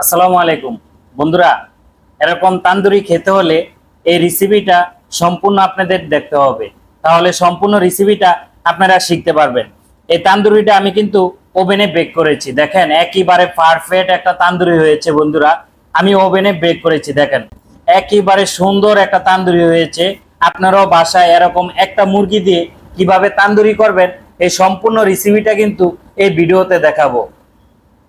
আসসালামু আলাইকুম। বন্ধুরা, এরকম তান্দুরি খেতে হলে এই রেসিপিটা সম্পূর্ণ আপনাদের দেখতে হবে। তাহলে সম্পূর্ণ রেসিপিটা আপনারা শিখতে পারবেন। এই তান্দুরিটা আমি কিন্তু ওভেনে বেক করেছি। দেখেন, একেবারে পারফেক্ট একটা তান্দুরি হয়েছে বন্ধুরা। আমি ওভেনে বেক করেছি, দেখেন। একেবারে সুন্দর একটা তান্দুরি হয়েছে। আপনারাও বাসায় এরকম একটা মুরগি দিয়ে কীভাবে তান্দুরি করবেন, এই সম্পূর্ণ রেসিপিটা কিন্তু এই ভিডিওতে দেখাবো।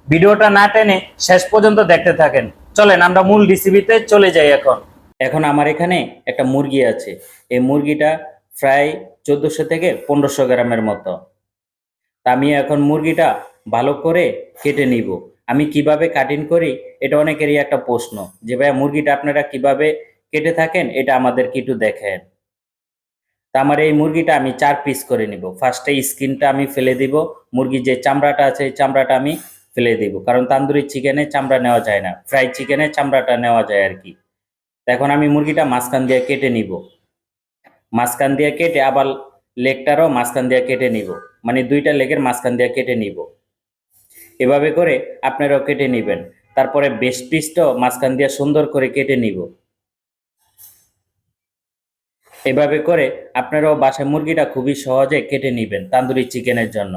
ভিডিওটা না টেনে শেষ পর্যন্ত দেখতে থাকেন। চলেন, আমরা মূল রেসিপিতে চলে যাই এখন। এখন আমার এখানে একটা মুরগি আছে। এই মুরগিটা প্রায় চোদ্দশো থেকে পনেরোশো গ্রামের মতো। তা আমি এখন মুরগিটা ভালো করে কেটে নিব। আমি কীভাবে কাটিং করি, এটা অনেকেরই একটা প্রশ্ন যে ভাই মুরগিটা আপনারা কীভাবে কেটে থাকেন, এটা আমাদেরকে একটু দেখেন। তা আমার এই মুরগিটা আমি চার পিস করে নিব। ফার্স্টে স্কিনটা আমি ফেলে দিব। মুরগির যে চামড়াটা আছে চামড়াটা আমি ফেলে দিব। কারণ তান্দুরি চিকেনে চামড়া নেওয়া যায় না। ফ্রাই চিকেনে চামড়াটা নেওয়া যায় আর কি। এখন আমি মুরগিটা মাঝখান দিয়ে কেটে নিব। মাঝখান দিয়ে কেটে আবার লেগটারও মাঝখান দিয়ে কেটে নিব। মানে দুইটা লেগের মাঝখান দিয়ে কেটে নিব। এভাবে করে আপনারাও কেটে নিবেন। তারপরে বেস্ট পিসটাও মাঝখান দিয়ে সুন্দর করে কেটে নিব। এভাবে করে আপনারাও বাসায় মুরগিটা খুবই সহজে কেটে নিবেন তান্দুরি চিকেনের জন্য।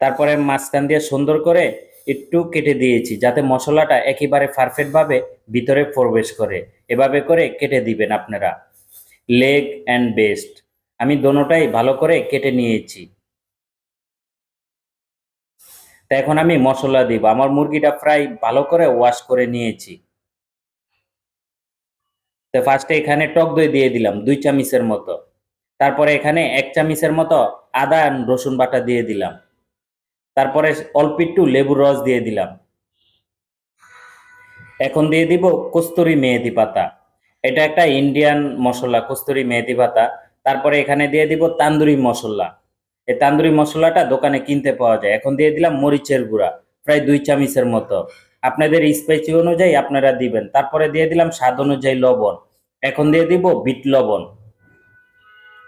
তারপরে মাঝখান দিয়ে সুন্দর করে একটু কেটে দিয়েছি, যাতে মশলাটা একেবারে পারফেক্টভাবে ভিতরে প্রবেশ করে। এভাবে করে কেটে দিবেন আপনারা। লেগ অ্যান্ড বেস্ট আমি দোনোটাই ভালো করে কেটে নিয়েছি। তা এখন আমি মশলা দিব। আমার মুরগিটা প্রায় ভালো করে ওয়াশ করে নিয়েছি। তো ফার্স্টে এখানে টক দই দিয়ে দিলাম, দুই চামিচের মতো। তারপরে এখানে এক চামিচের মতো আদা রসুন বাটা দিয়ে দিলাম। তারপরে অল্প একটু লেবুর রস দিয়ে দিলাম। এখন দিয়ে দিব কস্তুরি মেহেদি পাতা। এটা একটা ইন্ডিয়ান মশলা, কস্তুরি মেহেদি পাতা। তারপরে এখানে দিয়ে দিব তান্দুরি মশলা। এই তান্দুরি মশলাটা দোকানে কিনতে পাওয়া যায়। এখন দিয়ে দিলাম মরিচের গুঁড়া, প্রায় দুই চামিচের মতো। আপনাদের স্পাইসি অনুযায়ী আপনারা দিবেন। তারপরে দিয়ে দিলাম স্বাদ অনুযায়ী লবণ। এখন দিয়ে দিব বিট লবণ।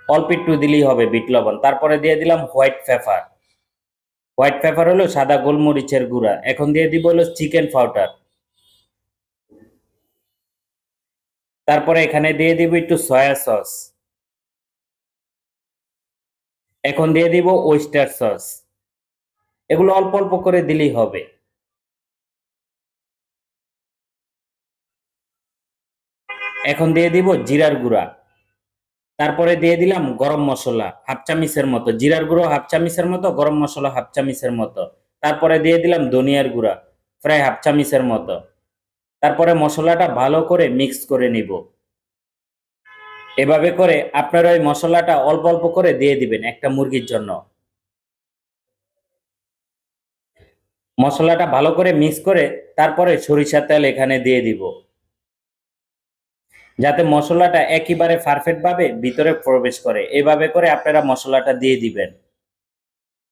অল্প একটু দিলেই হবে বিট লবণ। তারপরে দিয়ে দিলাম হোয়াইট পেপার। হোয়াইট পেপার হলো সাদা গোলমরিচের গুঁড়া। এখন দিয়ে দিব হলো চিকেন পাউডার তারপরে এখানে দিয়ে দিব একটু সয়া সস এখন দিয়ে দিব ওয়েস্টার সস এগুলো অল্প অল্প করে দিলেই হবে। এখন দিয়ে দিব জিরার গুঁড়া। তারপরে দিয়ে দিলাম গরম মশলা, হাফ চামিচের মতো। জিরার গুঁড়ো, হাফ চামিচের মতো, গরম মশলা, হাফ চামিচের মতো। তারপরে দিয়ে দিলাম ধনিয়ার গুঁড়া, প্রায় হাফ চামিচের মতো। তারপরে মশলাটা ভালো করে মিক্স করে নিব। এভাবে করে আপনারা ওই মশলাটা অল্প অল্প করে দিয়ে দিবেন একটা মুরগির জন্য। মশলাটা ভালো করে মিক্স করে তারপরে সরিষার তেল এখানে দিয়ে দিব। যাতে মশলাটা একেবারে পারফেক্ট ভাবে ভিতরে প্রবেশ করে। এভাবে করে আপনারা মশলাটা দিয়ে দিবেন।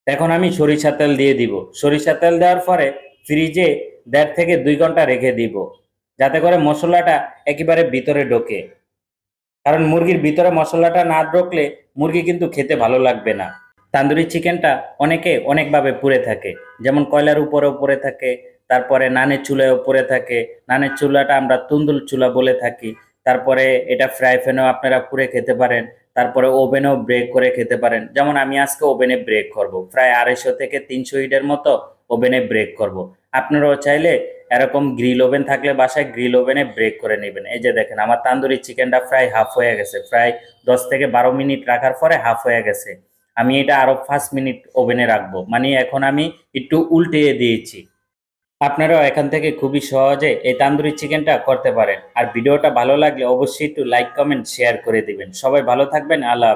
এখন আমি সরিষা তেল দিয়ে দিব। সরিষা তেল দেওয়ার পরে ফ্রিজে দেড় থেকে দুই ঘণ্টা রেখে দিব। যাতে করে মশলাটা একেবারে ভিতরে ঢোকে। কারণ মুরগির ভিতরে মশলাটা না ঢোকলে মুরগি কিন্তু খেতে ভালো লাগবে না। তান্দুরি চিকেনটা অনেকে অনেকভাবে পুড়ে থাকে। যেমন কয়লার উপরেও পড়ে থাকে, তারপরে নানের চুলায় পড়ে থাকে। নানের চুলাটা আমরা তুন্দুল চুলা বলে থাকি। তারপরে এটা ফ্রাই প্যানেও আপনারা পুড়ে খেতে পারেন, তারপরে ওভেনেও ব্রেক করে খেতে পারেন। যেমন আমি আজকে ওভেনে ব্রেক করব। প্রায় আড়াইশো থেকে তিনশো হিটের মতো ওভেনে ব্রেক করব। আপনারাও চাইলে এরকম গ্রিল ওভেন থাকলে বাসায় গ্রিল ওভেনে ব্রেক করে নেবেন। এই যে দেখেন, আমার তান্দুরি চিকেনটা প্রায় হাফ হয়ে গেছে। প্রায় দশ থেকে বারো মিনিট রাখার পরে হাফ হয়ে গেছে। আমি এটা আরও পাঁচ মিনিট ওভেনে রাখব। মানে এখন আমি একটু উল্টে দিয়েছি। আপনারাও এখান থেকে খুবই সহজে এই তান্দুরি চিকেনটা করতে পারেন। আর ভিডিওটা ভালো লাগলে অবশ্যই একটু লাইক কমেন্ট শেয়ার করে দিবেন। সবাই ভালো থাকবেন। আল্লাহ।